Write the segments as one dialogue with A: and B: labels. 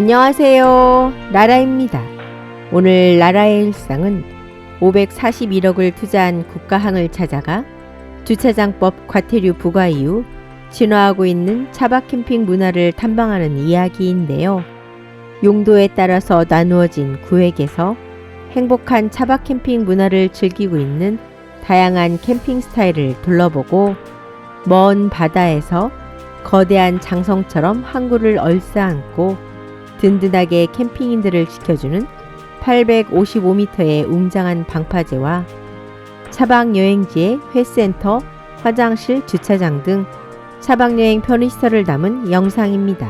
A: 안녕하세요. 라라입니다. 오늘 라라의 일상은 541억을 투자한 국가항을 찾아가 주차장법 과태료 부과 이후 진화하고 있는 차박 캠핑 문화를 탐방하는 이야기인데요. 용도에 따라서 나누어진 구획에서 행복한 차박 캠핑 문화를 즐기고 있는 다양한 캠핑 스타일을 둘러보고 먼 바다에서 거대한 장성처럼 항구를 얼싸안고 든든하게 캠핑인들을 지켜주는 855m의 웅장한 방파제와 차박 여행지의 회센터, 화장실, 주차장 등 차박 여행 편의시설을 담은 영상입니다.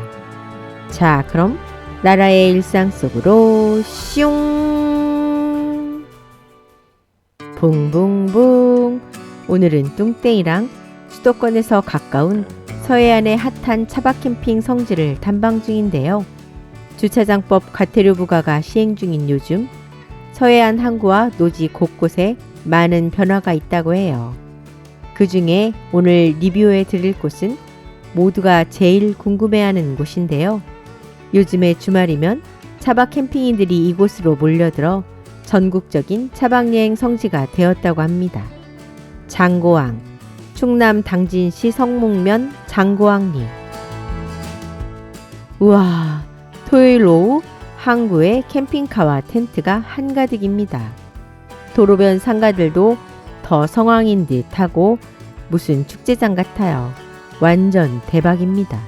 A: 자, 그럼 나라의 일상 속으로 슝! 붕붕붕! 오늘은 뚱땡이랑 수도권에서 가까운 서해안의 핫한 차박 캠핑 성지를 탐방 중인데요. 주차장법 과태료 부과가 시행 중인 요즘 서해안 항구와 노지 곳곳에 많은 변화가 있다고 해요. 그 중에 오늘 리뷰해 드릴 곳은 모두가 제일 궁금해하는 곳인데요. 요즘에 주말이면 차박 캠핑인들이 이곳으로 몰려들어 전국적인 차박여행 성지가 되었다고 합니다. 장고항, 충남 당진시 성목면 장고항리. 우와, 토요일 오후 항구에 캠핑카와 텐트가 한가득입니다. 도로변 상가들도 더 성황인 듯 하고 무슨 축제장 같아요. 완전 대박입니다.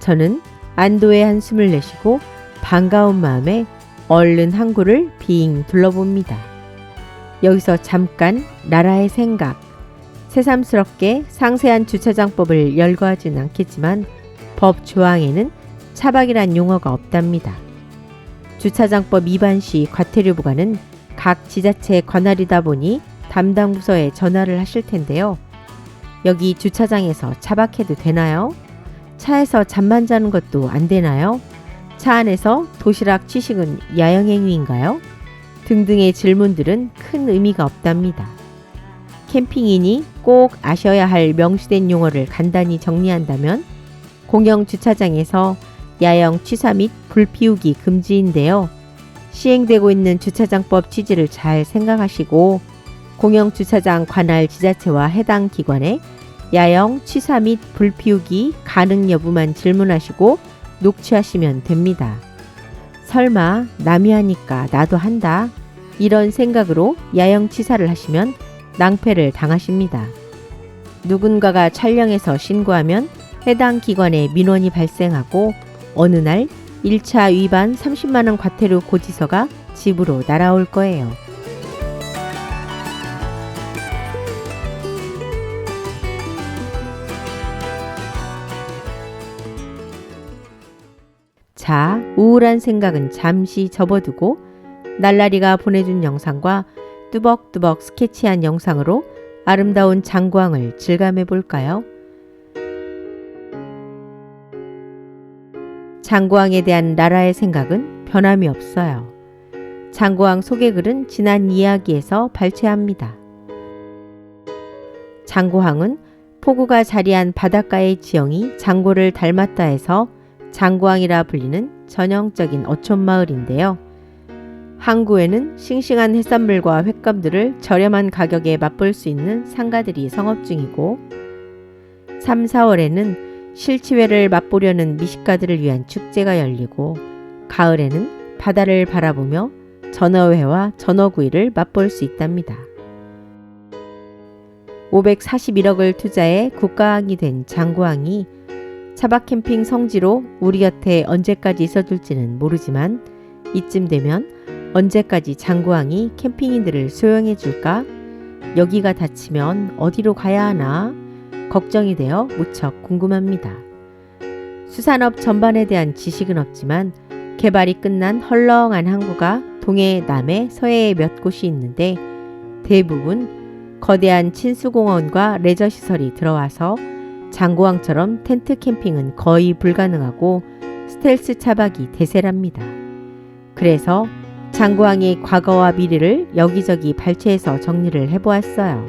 A: 저는 안도의 한숨을 내쉬고 반가운 마음에 얼른 항구를 빙 둘러봅니다. 여기서 잠깐 나라의 생각. 새삼스럽게 상세한 주차장법을 열거하진 않겠지만 법 조항에는 차박이란 용어가 없답니다. 주차장법 위반 시 과태료 부과는 각 지자체 관할이다 보니 담당 부서에 전화를 하실 텐데요. 여기 주차장에서 차박해도 되나요? 차에서 잠만 자는 것도 안 되나요? 차 안에서 도시락 취식은 야영행위인가요? 등등의 질문들은 큰 의미가 없답니다. 캠핑인이 꼭 아셔야 할 명시된 용어를 간단히 정리한다면 공영 주차장에서 야영 취사 및 불피우기 금지인데요. 시행되고 있는 주차장법 취지를 잘 생각하시고 공영 주차장 관할 지자체와 해당 기관에 야영 취사 및 불피우기 가능 여부만 질문하시고 녹취하시면 됩니다. 설마 남이 하니까 나도 한다. 이런 생각으로 야영 취사를 하시면 낭패를 당하십니다. 누군가가 촬영해서 신고하면 해당 기관에 민원이 발생하고 어느 날 1차 위반 30만원 과태료 고지서가 집으로 날아올 거예요. 자, 우울한 생각은 잠시 접어두고 날라리가 보내준 영상과 뚜벅뚜벅 스케치한 영상으로 아름다운 장광을 질감해 볼까요? 장구왕에 대한 나라의 생각은 변함이 없어요. 장구왕 소개 글은 지난 이야기에서 발췌합니다. 장구왕은 포구가 자리한 바닷가의 지형이 장고를 닮았다 해서 장구왕이라 불리는 전형적인 어촌 마을인데요. 항구에는 싱싱한 해산물과 횟감들을 저렴한 가격에 맛볼 수 있는 상가들이 성업 중이고 3, 4월에는 실치회를 맛보려는 미식가들을 위한 축제가 열리고 가을에는 바다를 바라보며 전어회와 전어구이를 맛볼 수 있답니다. 541억을 투자해 국가항이 된 장구항이 차박 캠핑 성지로 우리 곁에 언제까지 있어둘지는 모르지만 이쯤 되면 언제까지 장구항이 캠핑인들을 소용해 줄까? 여기가 닫히면 어디로 가야 하나? 걱정이 되어 무척 궁금합니다. 수산업 전반에 대한 지식은 없지만 개발이 끝난 헐렁한 항구가 동해, 남해, 서해에 몇 곳이 있는데 대부분 거대한 친수공원과 레저시설이 들어와서 장고항처럼 텐트 캠핑은 거의 불가능하고 스텔스 차박이 대세랍니다. 그래서 장고항의 과거와 미래를 여기저기 발췌해서 정리를 해보았어요.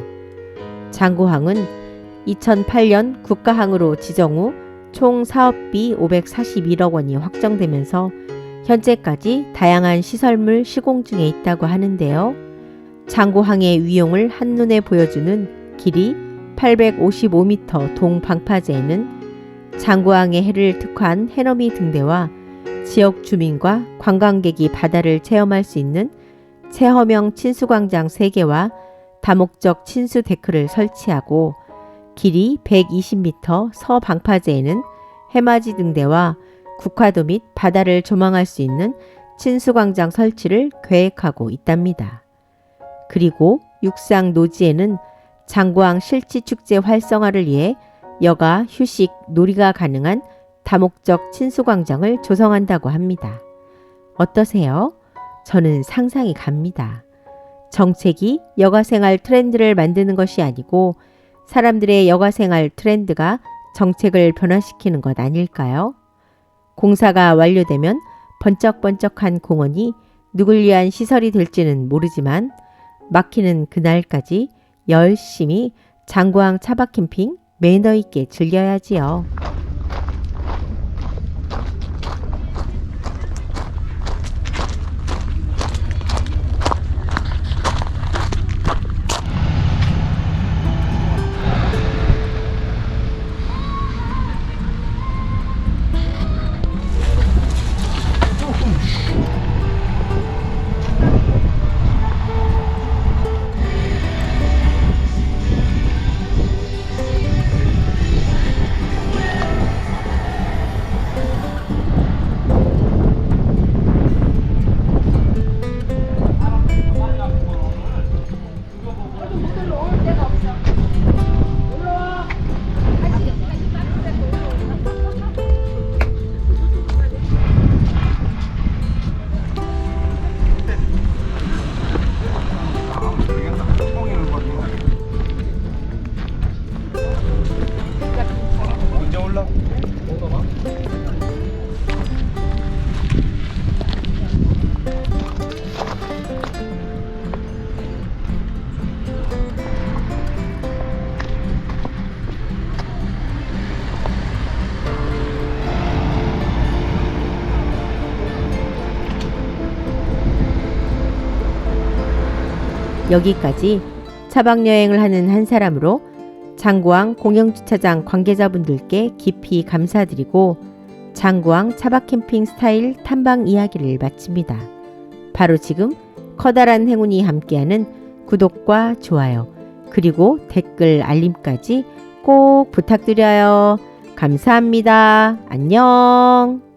A: 장고항은 2008년 국가항으로 지정 후 총 사업비 541억 원이 확정되면서 현재까지 다양한 시설물 시공 중에 있다고 하는데요. 장고항의 위용을 한눈에 보여주는 길이 855m 동방파제에는 장고항의 해를 특화한 해넘이 등대와 지역 주민과 관광객이 바다를 체험할 수 있는 체험형 친수광장 3개와 다목적 친수 데크를 설치하고 길이 120m 서방파제에는 해맞이 등대와 국화도 및 바다를 조망할 수 있는 친수광장 설치를 계획하고 있답니다. 그리고 육상 노지에는 장고항 실지축제 활성화를 위해 여가 휴식 놀이가 가능한 다목적 친수광장을 조성한다고 합니다. 어떠세요? 저는 상상이 갑니다. 정책이 여가 생활 트렌드를 만드는 것이 아니고 사람들의 여가 생활 트렌드가 정책을 변화시키는 것 아닐까요? 공사가 완료되면 번쩍번쩍한 공원이 누굴 위한 시설이 될지는 모르지만 막히는 그날까지 열심히 장구항 차박 캠핑 매너 있게 즐겨야지요. 여기까지 차박 여행을 하는 한 사람으로 장구항 공영주차장 관계자분들께 깊이 감사드리고 장구항 차박 캠핑 스타일 탐방 이야기를 마칩니다. 바로 지금 커다란 행운이 함께하는 구독과 좋아요 그리고 댓글 알림까지 꼭 부탁드려요. 감사합니다. 안녕.